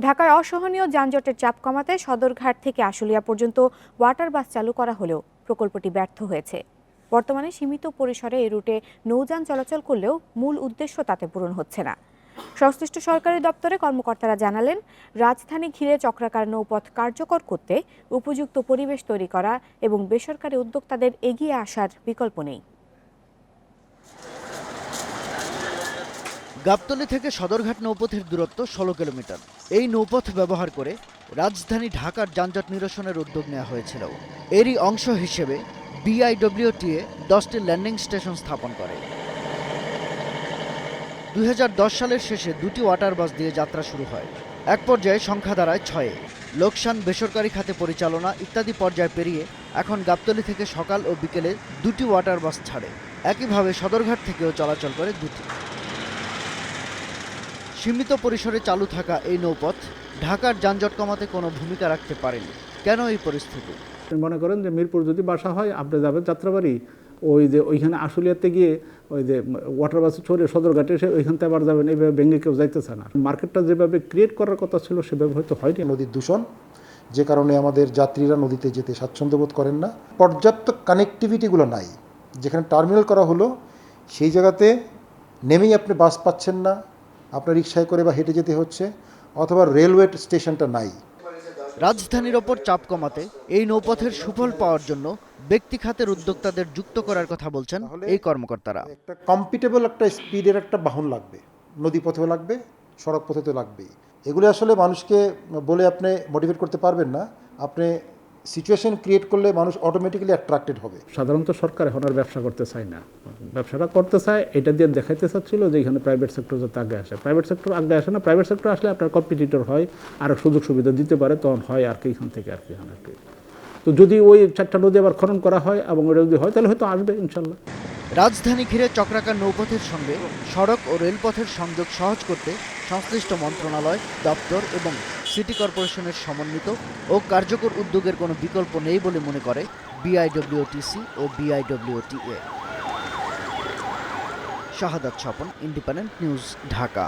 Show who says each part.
Speaker 1: ঢাকায় অসহনীয় যানজটের চাপ কমাতে সদরঘাট থেকে আশুলিয়া পর্যন্ত ওয়াটার বাস চালু করা হলেও প্রকল্পটি ব্যর্থ হয়েছে। বর্তমানে সীমিত পরিসরে এই রুটে নৌযান চলাচল করলেও মূল উদ্দেশ্য তাতে পূরণ হচ্ছে না। সংশ্লিষ্ট সরকারি দপ্তরে কর্মকর্তারা জানালেন, রাজধানী ঘিরে চক্রাকার নৌপথ কার্যকর করতে উপযুক্ত পরিবেশ তৈরি করা এবং বেসরকারি উদ্যোক্তাদের এগিয়ে আসার বিকল্প নেই।
Speaker 2: গাবতলী থেকে সদরঘাট নৌপথের দূরত্ব ষোলো কিলোমিটার। এই নৌপথ ব্যবহার করে রাজধানী ঢাকার যানজট নিরসনের উদ্যোগ নেওয়া হয়েছিল। এরই অংশ হিসেবে বিআইডব্লিউটিএ দশটি ল্যান্ডিং স্টেশন স্থাপন করে। দু হাজার দশ সালের শেষে দুটি ওয়াটার বাস দিয়ে যাত্রা শুরু হয়। এক পর্যায়ে সংখ্যা দাঁড়ায় ছয়ে লোকসান, বেসরকারি খাতে পরিচালনা ইত্যাদি পর্যায় পেরিয়ে এখন গাবতলি থেকে সকাল ও বিকেলে দুটি ওয়াটার বাস ছাড়ে। একইভাবে সদরঘাট থেকেও চলাচল করে দুটি। সীমিত পরিসরে চালু থাকা এই নৌপথ ঢাকার যানজট কমাতে কোনো ভূমিকা রাখতে পারেনি। কেন এই পরিস্থিতি?
Speaker 3: মনে করেন যে মিরপুর যদি বাসা হয় আপনি যাবেন যাত্রাবাড়ি ওই যে ওইখানে আশুলিয়াতে গিয়ে ওই যে ওয়াটার বাসে চড়ে সদরঘাটে এসে ওইখান থেকে আবার যাবেন এইভাবে ভেঙে কেউ যাইতেছে না। মার্কেটটা যেভাবে ক্রিয়েট করার কথা ছিল সেভাবে হয়তো হয়নি।
Speaker 4: নদীর দূষণ যে কারণে আমাদের যাত্রীরা নদীতে যেতে স্বাচ্ছন্দ্য বোধ করেন না। পর্যাপ্ত কানেক্টিভিটিগুলো নাই। যেখানে টার্মিনাল করা হলো সেই জায়গাতে নেমেই আপনি বাস পাচ্ছেন না। আপনার রিক্সায় করে বা হেঁটে যেতে হচ্ছে অথবা রেলওয়ে স্টেশনটা নাই।
Speaker 2: রাজধানীর ওপর চাপ কমাতে এই নৌপথের সুফল পাওয়ার জন্য ব্যক্তি খাতের উদ্যোক্তাদের যুক্ত করার কথা বলছেন এই কর্মকর্তারা।
Speaker 4: একটা কম্পিটেবল একটা স্পিডের একটা বাহন লাগবে নদী পথেও লাগবে সড়ক পথে তো লাগবেই। এগুলো আসলে মানুষকে বলে আপনি মোটিভেট করতে পারবেন না আপনি সিচুয়েশন ক্রিয়েট করলে মানুষ অটোমেটিক্যালি অ্যাট্রাক্টেড হবে।
Speaker 3: সাধারণত সরকার এখন আর ব্যবসা করতে চায় না। ব্যবসাটা করতে চায় এটা দিয়ে দেখাইতে চাচ্ছিল যে এখানে প্রাইভেট সেক্টর যাতে আগে আসে। প্রাইভেট সেক্টর আগে আসে না প্রাইভেট সেক্টর আসলে আপনার কম্পিটিটর হয় আর সুযোগ সুবিধা দিতে পারে তখন হয় আর কি এখান থেকে আর কি এখানে আর কি। তো যদি ওই চারটা নদী আবার খনন করা হয় এবং ওটা যদি হয় তাহলে হয়তো আসবে ইনশাল্লাহ।
Speaker 2: রাজধানী ঘিরে চক্রাকার নৌপথের সঙ্গে সড়ক ও রেলপথের সংযোগ সহজ করতে সংশ্লিষ্ট মন্ত্রণালয় দপ্তর এবং সিটি কর্পোরেশনের সমন্বিত ও কার্যকর উদ্যোগের কোনো বিকল্প নেই বলে মনে করে বিআইডব্লিউটিসি ও BIWTA Shahadat Swapan independent news Dhaka.